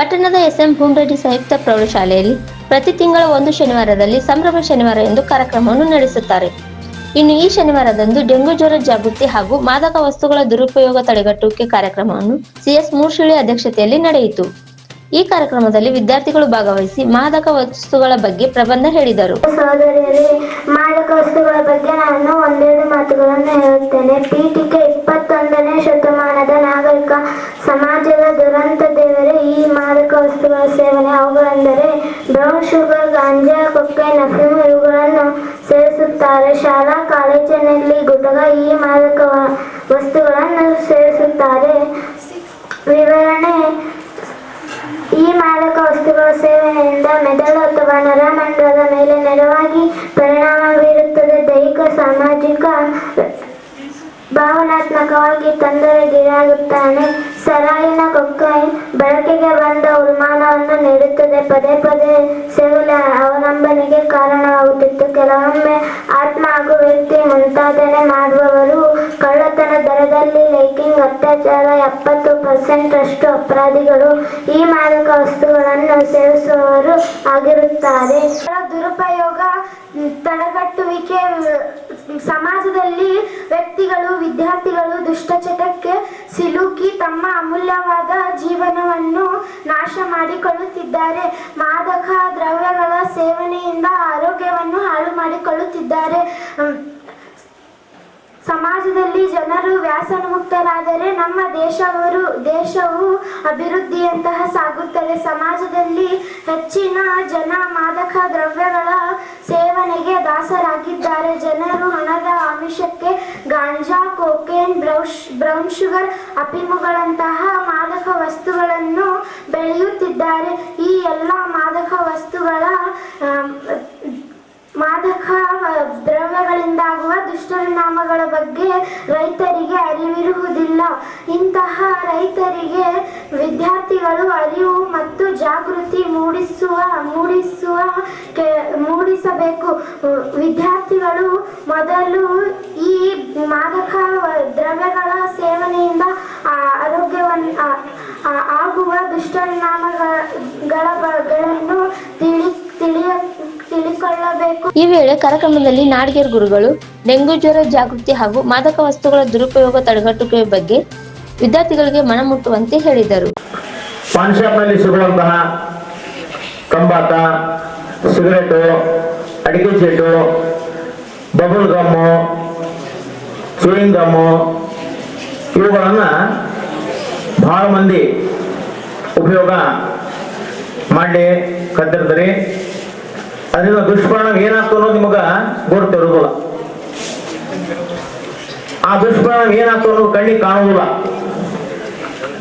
ಪಟ್ಟಣದ ಎಸ್ಎಂ ಭೂಮರೆಡ್ಡಿ ಸಂಯುಕ್ತ ಪ್ರೌಢಶಾಲೆಯಲ್ಲಿ ಪ್ರತಿ ತಿಂಗಳ ಒಂದು ಶನಿವಾರದಲ್ಲಿ ಸಂಭ್ರಮ ಶನಿವಾರ ಎಂದು ಕಾರ್ಯಕ್ರಮವನ್ನು ನಡೆಸುತ್ತಾರೆ. ಇನ್ನು ಈ ಶನಿವಾರದಂದು ಡೆಂಗು ಜ್ವರ ಜಾಗೃತಿ ಹಾಗೂ ಮಾದಕ ವಸ್ತುಗಳ ದುರುಪಯೋಗ ತಡೆಗಟ್ಟುವಿಕೆ ಕಾರ್ಯಕ್ರಮವನ್ನು ಸಿಎಸ್ ಮೂರ್ಶಿಳಿ ಅಧ್ಯಕ್ಷತೆಯಲ್ಲಿ ನಡೆಯಿತು. ಈ ಕಾರ್ಯಕ್ರಮದಲ್ಲಿ ವಿದ್ಯಾರ್ಥಿಗಳು ಭಾಗವಹಿಸಿ ಮಾದಕ ವಸ್ತುಗಳ ಬಗ್ಗೆ ಪ್ರಬಂಧ ಹೇಳಿದರು. ಸಹೋದರಿಯರೇ, ಮಾದಕ ವಸ್ತುಗಳ ಬಗ್ಗೆ ನಾನು ಒಂದೆರಡು ಮಾತುಗಳನ್ನು ಹೇಳುತ್ತೇನೆ. ಪೀಠಿಕೆ ಇಪ್ಪತ್ತೊಂದನೇ ಶತಮಾನದ ನಾಗರಿಕ ಸಮಾಜದ ದುರಂತ ದೇವರೇ, ಈ ಮಾದಕ ವಸ್ತುಗಳ ಸೇವನೆ. ಅವುಗಳೆಂದರೆ ಬ್ರೌನ್ ಶುಗರ್, ಗಾಂಜಾ ಕೊಕ್ಕೆ ಅಫೀಮ್ ಇವುಗಳನ್ನು ಸೇವಿಸುತ್ತಾರೆ. ಶಾಲಾ ಕಾಲೇಜಿನಲ್ಲಿ ಗುಟಗ ಈ ಮಾದಕ ವಸ್ತುಗಳನ್ನು ಸೇವಿಸುತ್ತಾರೆ. ವಿವರಣೆ ಈ ಮಾದಕ ವಸ್ತುಗಳ ಸೇವನೆಯಿಂದ ಮೆದುಳು ಅಥವಾ ನರಮಂಡಲದ ಮೇಲೆ ನೇರವಾಗಿ ಪರಿಣಾಮ ಬೀರುತ್ತದೆ ದೈಹಿಕ, ಸಾಮಾಜಿಕ, ಭಾವನಾತ್ಮಕವಾಗಿ ತೊಂದರೆಗೀಡಾಗುತ್ತಾನೆ. ಸರಾಯಿನ ಕೊಕ್ಕೈನ್ ಬಳಕೆಗೆ ಬಂದ ಉನ್ಮಾನವನ್ನು ನೀಡುತ್ತದೆ ಪದೇ ಪದೇ ಸೇವನೆ ಅವಲಂಬನೆಗೆ ಕಾರಣವಾಗುತ್ತಿತ್ತು. ಕೆಲವೊಮ್ಮೆ ಆತ್ಮ ಹಾಗೂ ವ್ಯಕ್ತಿ ಮುಂತಾದನೆ ಮಾಡುವವರು ಕಳ್ಳತನ ದರದಲ್ಲಿ ಲೈಕಿಂಗ್ ಅತ್ಯಾಚಾರ, ಎಪ್ಪತ್ತು ಪರ್ಸೆಂಟ್ ಅಷ್ಟು ಅಪರಾಧಿಗಳು ಈ ಮಾದಕ ವಸ್ತುಗಳನ್ನು ಸೇವಿಸುವವರು ಆಗಿರುತ್ತಾರೆ. ದುರುಪಯೋಗ ತಡೆಗಟ್ಟುವಿಕೆ ಸಮಾಜದಲ್ಲಿ ವ್ಯಕ್ತಿಗಳು, ವಿದ್ಯಾರ್ಥಿಗಳು ದುಷ್ಟಚಟಕ್ಕೆ ಸಿಲುಕಿ ತಮ್ಮ ಅಮೂಲ್ಯವಾದ ಜೀವನವನ್ನು ನಾಶ ಮಾಡಿಕೊಳ್ಳುತ್ತಿದ್ದಾರೆ ಮಾದಕ ದ್ರವ್ಯಗಳ ಸೇವನೆಯಿಂದ ಆರೋಗ್ಯವನ್ನು ಹಾಳು ಮಾಡಿಕೊಳ್ಳುತ್ತಿದ್ದಾರೆ. ಸಮಾಜದಲ್ಲಿ ಜನರು ವ್ಯಾಸನ ಮುಕ್ತರಾದರೆ ನಮ್ಮ ದೇಶವರು, ದೇಶವು ಅಭಿವೃದ್ಧಿಯಂತಹ ಸಾಗುತ್ತದೆ. ಸಮಾಜದಲ್ಲಿ ಹೆಚ್ಚಿನ ಜನ ಮಾದಕ ದ್ರವ್ಯಗಳ ಸೇವನೆಗೆ ದಾಸರಾಗಿದ್ದಾರೆ. ಜನರು ಹಣದ ಆಮಿಷಕ್ಕೆ ಗಾಂಜಾ, ಕೋಕೇನ್ ಬ್ರೌಶ್ ಬ್ರೌನ್ ಶುಗರ್, ಅಪಿಮುಗಳಂತಹ ಮಾದಕ ವಸ್ತುಗಳನ್ನು ಬೆಳೆಯುತ್ತಿದ್ದಾರೆ. ಈ ಎಲ್ಲ ಮಾದಕ ದುಷ್ಪರಿಣಾಮಗಳ ಬಗ್ಗೆ ರೈತರಿಗೆ ಅರಿವಿರುವುದಿಲ್ಲ. ಇಂತಹ ರೈತರಿಗೆ ವಿದ್ಯಾರ್ಥಿಗಳು ಅರಿವು ಮತ್ತು ಜಾಗೃತಿ ಮೂಡಿಸುವ ಮೂಡಿಸುವ ಮೂಡಿಸಬೇಕು. ವಿದ್ಯಾರ್ಥಿಗಳು ಮೊದಲು ಈ ಮಾದಕ ದ್ರವ್ಯಗಳ ಸೇವನೆಯಿಂದ ಆರೋಗ್ಯವನ್ನು ಆಗುವ ದುಷ್ಪರಿಣಾಮಗಳ ಗಳನ್ನು ತಿಳಿ ಈ ವೇಳೆ ಕಾರ್ಯಕ್ರಮದಲ್ಲಿ ನಾಡಿಗೇರ್ ಗುರುಗಳು, ಡೆಂಗು ಜ್ವರ ಜಾಗೃತಿ ಹಾಗೂ ಮಾದಕ ವಸ್ತುಗಳ ದುರುಪಯೋಗ ತಡೆಗಟ್ಟುವಿಕೆ ಬಗ್ಗೆ ವಿದ್ಯಾರ್ಥಿಗಳಿಗೆ ಮನಮುಟ್ಟುವಂತೆ ಹೇಳಿದರು. ಪಾನ್ ಸಿಗುವಂತಹ ತಂಬಾಕ ಸಿಗರೇಟು, ಅಡಿಕೆ ಚೀಟು, ಬಬಲ್ ಗಮ್ಮು, ಚೂಯಿಂಗ್ ಗಮ್ಮು, ಇವುಗಳನ್ನು ಬಹಳ ಮಂದಿ ಉಪಯೋಗ ಮಾಡಿ ಕತ್ತಿರ್ತಾರೆ ಅದರಿಂದ ದುಷ್ಪರಿಣಾಮ ಏನಾಗ್ತದೆ ಅನ್ನೋದು ನಿಮಗೆ ಗೊತ್ತಿರೋದಿಲ್ಲ ಆ ದುಷ್ಪರಿಣಾಮ ಏನಾಗ್ತದೆ ಅನ್ನೋದು ಕಣ್ಣಿಗೆ ಕಾಣುವುದಿಲ್ಲ.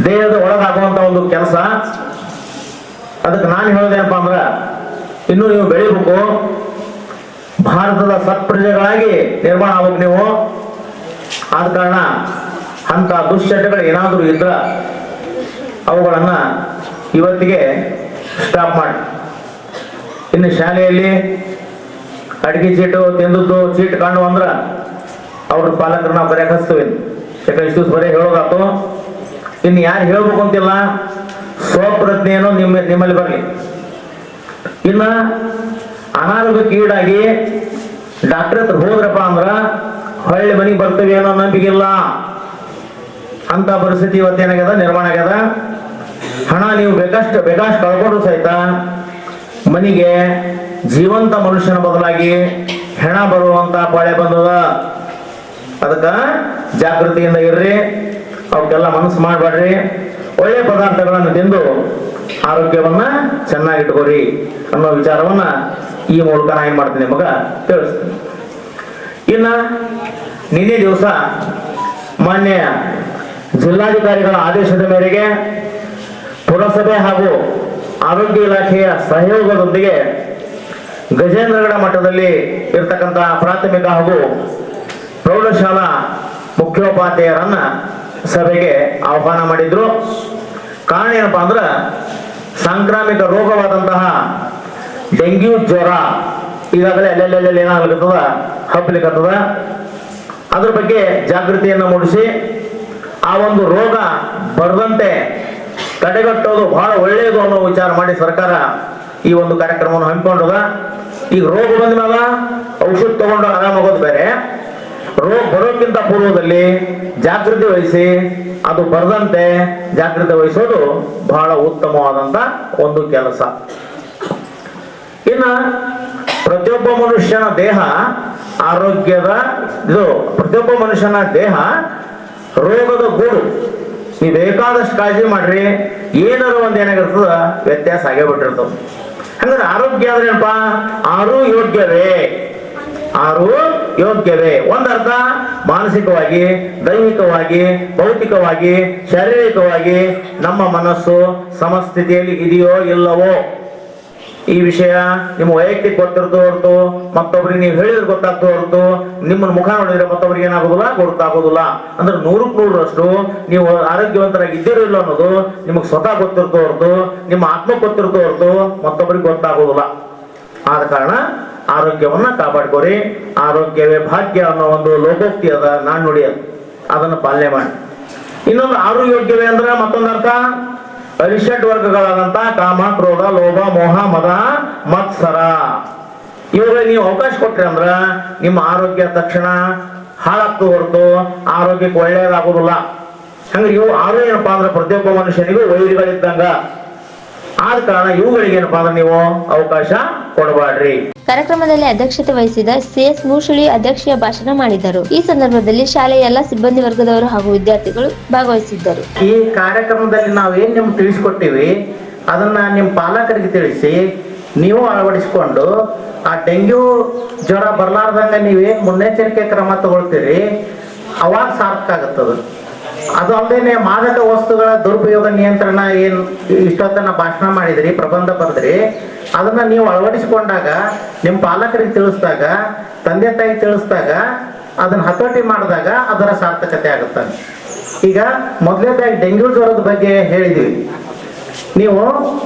ದೇಹದ ಒಳಗಾಗುವಂತ ಒಂದು ಕೆಲಸ. ಅದಕ್ಕೆ ನಾನು ಹೇಳೋದೇನಪ್ಪ ಅಂದ್ರ, ಇನ್ನು ನೀವು ಬೆಳಿಬೇಕು. ಭಾರತದ ಸತ್ಪ್ರಜೆಗಳಾಗಿ ನಿರ್ಮಾಣ ಆಗ್ಬೇಕು ನೀವು. ಆದ ಕಾರಣ ಅಂತ ದುಶ್ಚಟಗಳು ಏನಾದರೂ ಇದ್ರ ಅವುಗಳನ್ನ ಇವತ್ತಿಗೆ ಸ್ಟಾಪ್ ಮಾಡಿ. ಇನ್ನು ಶಾಲೆಯಲ್ಲಿ ಅಡಿಗೆ ಚೀಟು, ತಿಂದದ್ದು ಚೀಟ್ ಕಂಡು ಅಂದ್ರ ಅವ್ರ ಪಾಲಕರನ್ನ ಬರೆಯಕ್ಕೆ ಹಚ್ತೀವಿ ಯಾಕಂದ್ರೆ ಇಷ್ಟು ಬರೀ ಹೇಳೋದಾತು. ಇನ್ನು ಯಾರು ಹೇಳ್ಬೇಕು ಅಂತಿಲ್ಲ, ಸ್ವಪ್ರಜ್ಞೆಯನ್ನು ನಿಮ್ಮ ನಿಮ್ಮಲ್ಲಿ ಬರಲಿ. ಇನ್ನ ಅನಾರೋಗ್ಯಕ್ಕೆ ಈಡಾಗಿ ಡಾಕ್ಟರ್ ಹತ್ರ ಹೋದ್ರಪ್ಪ ಅಂದ್ರ ಹೊಳ್ಳಿ ಮನೆಗೆ ಬರ್ತೀವಿ ಅನ್ನೋ ನಂಬಿಕೆಲ್ಲ ಅಂತ ಪರಿಸ್ಥಿತಿ ಇವತ್ತೇನಾಗ್ಯದ, ನಿರ್ಮಾಣ ಆಗ್ಯದ. ಹಣ ನೀವು ಬೇಕಷ್ಟು ಬೇಕಷ್ಟು ಕಳ್ಕೊಂಡ್ರು ಸಹಿತ ಮನೆಗೆ ಜೀವಂತ ಮನುಷ್ಯನ ಬದಲಾಗಿ ಹೆಣ ಬರುವಂತ ಪಾಳೆ ಬಂದದ. ಅದಕ್ಕ ಜಾಗೃತಿಯಿಂದ ಇರ್ರಿ ಅವಕ್ಕೆಲ್ಲ ಮನಸ್ಸು ಮಾಡಬೇಡ್ರಿ ಒಳ್ಳೆ ಪದಾರ್ಥಗಳನ್ನು ತಿಂದು ಆರೋಗ್ಯವನ್ನ ಚೆನ್ನಾಗಿಟ್ಕೋರಿ ಅನ್ನೋ ವಿಚಾರವನ್ನ ಈ ಮೂಲಕ ನಾ ಏನ್ ಮಾಡ್ತೀನಿ ಮಗ ತಿಳಿಸ್ತೀನಿ. ಇನ್ನ ನಿನ್ನೆ ದಿವಸ ಮಾನ್ಯ ಜಿಲ್ಲಾಧಿಕಾರಿಗಳ ಆದೇಶದ ಮೇರೆಗೆ ಪುರಸಭೆ ಹಾಗೂ ಆರೋಗ್ಯ ಇಲಾಖೆಯ ಸಹಯೋಗದೊಂದಿಗೆ ಗಜೇಂದ್ರಗಡ ಮಠದಲ್ಲಿ ಇರ್ತಕ್ಕಂತಹ ಪ್ರಾಥಮಿಕ ಹಾಗೂ ಪ್ರೌಢಶಾಲಾ ಮುಖ್ಯೋಪಾಧ್ಯಾಯರನ್ನ ಸಭೆಗೆ ಆಹ್ವಾನ ಮಾಡಿದ್ರು. ಕಾರಣ ಏನಪ್ಪಾ ಅಂದ್ರೆ ಸಾಂಕ್ರಾಮಿಕ ರೋಗವಾದಂತಹ ಡೆಂಗ್ಯೂ ಜ್ವರ ಈಗಾಗಲೇ ಅಲ್ಲೆಲ್ಲೆಲ್ಲೆಲ್ಲಿ ಏನಾಗ್ಲಿಕ್ಕದ ಹಬ್ಬಲಿಕ್ಕತ್ತದ ಅದ್ರ ಬಗ್ಗೆ ಜಾಗೃತಿಯನ್ನು ಮೂಡಿಸಿ ಆ ಒಂದು ರೋಗ ಬರದಂತೆ ತಡೆಗಟ್ಟೋದು ಬಹಳ ಒಳ್ಳೆಯದು ಅನ್ನೋ ವಿಚಾರ ಮಾಡಿ ಸರ್ಕಾರ ಈ ಒಂದು ಕಾರ್ಯಕ್ರಮವನ್ನು ಹಮ್ಮಿಕೊಂಡದ ಈಗ ರೋಗ ಬಂದ ಮೇಲೆ ಔಷಧ ತಗೊಂಡು ಆರಾಮಾಗೋದು ಬೇರೆ. ರೋಗ ಬರೋಕ್ಕಿಂತ ಪೂರ್ವದಲ್ಲಿ ಜಾಗೃತಿ ವಹಿಸಿ, ಅದು ಬರದಂತೆ ಜಾಗೃತಿ ವಹಿಸೋದು ಬಹಳ ಉತ್ತಮವಾದಂತ ಒಂದು ಕೆಲಸ. ಇನ್ನ ಪ್ರತಿಯೊಬ್ಬ ಮನುಷ್ಯನ ದೇಹ ಆರೋಗ್ಯದ, ಇದು ಪ್ರತಿಯೊಬ್ಬ ಮನುಷ್ಯನ ದೇಹ ರೋಗದ ಗೂಡು. ನೀವು ಬೇಕಾದಷ್ಟು ಕಾಳಜಿ ಮಾಡ್ರಿ, ಏನಾದ್ರು ಒಂದ್ ಏನಾಗಿರ್ತದ, ವ್ಯತ್ಯಾಸ ಆಗೇ ಬಿಟ್ಟಿರ್ತವ ಹಂಗಾದ್ರೆ ಆರೋಗ್ಯ ಅಂದ್ರೆ ಏನಪ್ಪಾ? ಆರು ಯೋಗ್ಯವೇ. ಆರು ಯೋಗ್ಯವೇ. ಒಂದರ್ಥ ಮಾನಸಿಕವಾಗಿ, ದೈಹಿಕವಾಗಿ, ಭೌತಿಕವಾಗಿ, ಶಾರೀರಿಕವಾಗಿ ನಮ್ಮ ಮನಸ್ಸು ಸಮಸ್ಥಿತಿಯಲ್ಲಿ ಇದೆಯೋ ಇಲ್ಲವೋ? ಈ ವಿಷಯ ನಿಮ್ಮ ವೈಯಕ್ತಿಕ ಗೊತ್ತಿರೋದು ಹೊರತು, ಮತ್ತೊಬ್ರಿಗೆ ನೀವು ಹೇಳಿದ್ರೆ ಗೊತ್ತಾಗ್ತೋ ಹೊರತು ನಿಮ್ಮನ್ನ ಮುಖ ನೋಡಿದ್ರೆ ಮತ್ತವ್ರಿಗೆ ಏನಾಗೋದಿಲ್ಲ? ಗೊತ್ತಾಗೋದಿಲ್ಲ. ಅಂದ್ರೆ ನೂರಕ್ಕೆ ನೂರರಷ್ಟು ನೀವು ಆರೋಗ್ಯವಂತರಾಗಿ ಇದ್ದೀರೋ ಇಲ್ಲ ಅನ್ನೋದು ನಿಮಗೆ ಸ್ವತಃ ಗೊತ್ತಿರ್ತೋ ಹೊರತು, ನಿಮ್ಮ ಆತ್ಮ ಗೊತ್ತಿರ್ತೋ ಹೊರತು ಮತ್ತೊಬ್ಬರಿಗೆ ಗೊತ್ತಾಗೋದಿಲ್ಲ. ಆದ ಕಾರಣ ಆರೋಗ್ಯವನ್ನ ಕಾಪಾಡ್ಕೋರಿ. ಆರೋಗ್ಯವೇ ಭಾಗ್ಯ ಅನ್ನೋ ಒಂದು ಲೋಕೋಕ್ತಿ ಅದ. ನಾಣ್ಣುಡಿ ಅದು. ಅದನ್ನು ಪಾಲನೆ ಮಾಡಿ. ಇನ್ನೊಂದು ಆರೋಗ್ಯವೇ ಅಂದ್ರೆ ಮತ್ತೊಂದು ಅರ್ಥ? ಅರಿಷಡ್ ವರ್ಗಗಳಾದಂತ ಕಾಮ, ಕ್ರೋಧ, ಲೋಭ, ಮೋಹ, ಮದ, ಮತ್ಸರ. ಇವುಗಳಿಗೆ ನೀವು ಅವಕಾಶ ಕೊಟ್ರಿ ಅಂದ್ರ ನಿಮ್ಮ ಆರೋಗ್ಯ ತಕ್ಷಣ ಹಾಳಾಗ್ತು ಹೊರತು ಆರೋಗ್ಯಕ್ಕೆ ಒಳ್ಳೆಯದಾಗೋದಿಲ್ಲ ಹಂಗ ಇವು ಆರು ಏನಪ್ಪಾ ಅಂದ್ರೆ ಪ್ರತಿಯೊಬ್ಬ ಮನುಷ್ಯನಿಗೂ ವೈರಿಗಳಿದ್ದಂಗ. ಆದ ಕಾರಣ ಇವುಗಳಿಗೆ ಏನಪ್ಪಾ ಅಂದ್ರೆ ನೀವು ಅವಕಾಶ ಕೊಡಬಾಡ್ರಿ ಕಾರ್ಯಕ್ರಮದಲ್ಲಿ ಅಧ್ಯಕ್ಷತೆ ವಹಿಸಿದ ಸಿಎಸ್ ಮೂಷುಳಿ ಅಧ್ಯಕ್ಷೀಯ ಭಾಷಣ ಮಾಡಿದರು. ಈ ಸಂದರ್ಭದಲ್ಲಿ ಶಾಲೆಯ ಎಲ್ಲ ಸಿಬ್ಬಂದಿ ವರ್ಗದವರು ಹಾಗೂ ವಿದ್ಯಾರ್ಥಿಗಳು ಭಾಗವಹಿಸಿದ್ದರು. ಈ ಕಾರ್ಯಕ್ರಮದಲ್ಲಿ ನಾವು ಏನ್ ನಿಮ್ಗೆ ತಿಳಿಸ್ಕೊಟ್ಟಿವಿ ಅದನ್ನ ನಿಮ್ಮ ಪಾಲಕರಿಗೆ ತಿಳಿಸಿ ನೀವು ಅಳವಡಿಸಿಕೊಂಡು ಆ ಡೆಂಗ್ಯೂ ಜ್ವರ ಬರಲಾರ್ದಂಗ ನೀವೇ ಮುನ್ನೆಚ್ಚರಿಕೆ ಕ್ರಮ ತಗೊಳ್ತೀರಿ, ಅವಾಗ ಸಾರ್ಥಕ ಅದು ಅಲ್ಲದೆ ಮಾದಕ ವಸ್ತುಗಳ ದುರುಪಯೋಗ ನಿಯಂತ್ರಣ ಏನ್ ಇಷ್ಟೊತ್ತನ ಭಾಷಣ ಮಾಡಿದ್ರಿ, ಪ್ರಬಂಧ ಬರೆದ್ರಿ, ಅದನ್ನ ನೀವು ಅಳವಡಿಸಿಕೊಂಡಾಗ ನಿಮ್ಮ ಪಾಲಕರಿಗೆ ತಿಳಿಸಿದಾಗ, ತಂದೆ ತಾಯಿ ತಿಳಿಸಿದಾಗ, ಅದನ್ನ ಹತೋಟಿ ಮಾಡಿದಾಗ ಅದರ ಸಾರ್ಥಕತೆ ಆಗುತ್ತೆ. ಈಗ ಮೊದಲನೇದಾಗಿ ಡೆಂಗ್ಯೂ ಜ್ವರದ ಬಗ್ಗೆ ಹೇಳಿದ್ವಿ. ನೀವು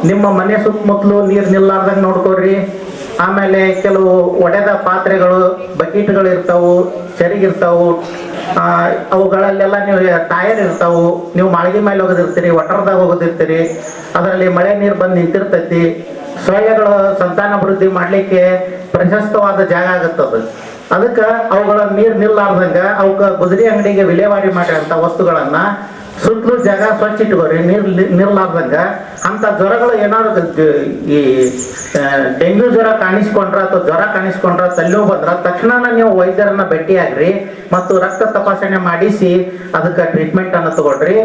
ನಿಮ್ಮ ಮನೆ ಸುತ್ತಮುತ್ತಲು ನೀರು ನಿಲ್ಲಾರ್ದಂಗೆ ನೋಡ್ಕೊಳ್ರಿ. ಆಮೇಲೆ ಕೆಲವು ಒಡೆದ ಪಾತ್ರೆಗಳು ಬಕೆಟ್ಗಳು ಇರ್ತಾವು ಚರಿಗಿರ್ತಾವು ಆ, ಅವುಗಳಲ್ಲೆಲ್ಲ ನೀವು ಟಯರ್ ಇರ್ತಾವು. ನೀವು ಮಾಳಿಗೆ ಮೇಲೆ ಹೋಗೋದಿರ್ತೀರಿ ಒಟರ್ದಾಗ ಹೋಗೋದಿರ್ತೀರಿ. ಅದರಲ್ಲಿ ಮಳೆ ನೀರು ಬಂದು ನಿಂತಿರ್ತೈತಿ. ಸೊಳ್ಳೆಗಳು ಸಂತಾನಾಭಿವೃದ್ಧಿ ಮಾಡ್ಲಿಕ್ಕೆ ಪ್ರಶಸ್ತವಾದ ಜಾಗ ಆಗತ್ತದು. ಅದಕ್ಕೆ ಅವುಗಳ ನೀರು ನಿಲ್ಲಾರ್ದಂಗ ಅವಕ್ಕ ಗುದರಿ ಅಂಗಡಿಗೆ ವಿಲೇವಾರಿ ಮಾಡಿರಂತ ವಸ್ತುಗಳನ್ನ ಸುತ್ತಲೂ ಜಾಗ ಸ್ವಚ್ಛ ಇಟ್ಕೋರಿ, ನೀರ್ ನಿರ್ಲಾರ್ದಂಗ ಅಂತ ಜ್ವರಗಳು ಏನಾದ್ರು ಈ ಡೆಂಗ್ಯೂ ಜ್ವರ ಕಾಣಿಸ್ಕೊಂಡ್ರ ಅಥವಾ ಜ್ವರ ಕಾಣಿಸ್ಕೊಂಡ್ರ ತಲ್ಲೋ ಬಂದ್ರ ತಕ್ಷಣ ನೀವು ವೈದ್ಯರನ್ನ ಭೇಟಿಯಾಗ್ರಿ ಮತ್ತು ರಕ್ತ ತಪಾಸಣೆ ಮಾಡಿಸಿ ಅದಕ್ಕೆ ಟ್ರೀಟ್ಮೆಂಟ್ ಅನ್ನ ತಗೊಳ್ರಿ.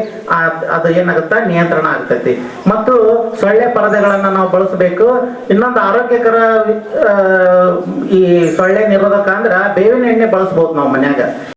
ಅದು ಏನಾಗುತ್ತ? ನಿಯಂತ್ರಣ ಆಗ್ತೈತಿ. ಮತ್ತು ಸೊಳ್ಳೆ ಪರದೆಗಳನ್ನ ನಾವು ಬಳಸಬೇಕು. ಇನ್ನೊಂದು ಆರೋಗ್ಯಕರ ಈ ಸೊಳ್ಳೆ ನಿರೋಧಕ ಅಂದ್ರ ಬೇವಿನ ಎಣ್ಣೆ ಬಳಸ್ಬೋದು ನಾವು ಮನ್ಯಾಗ.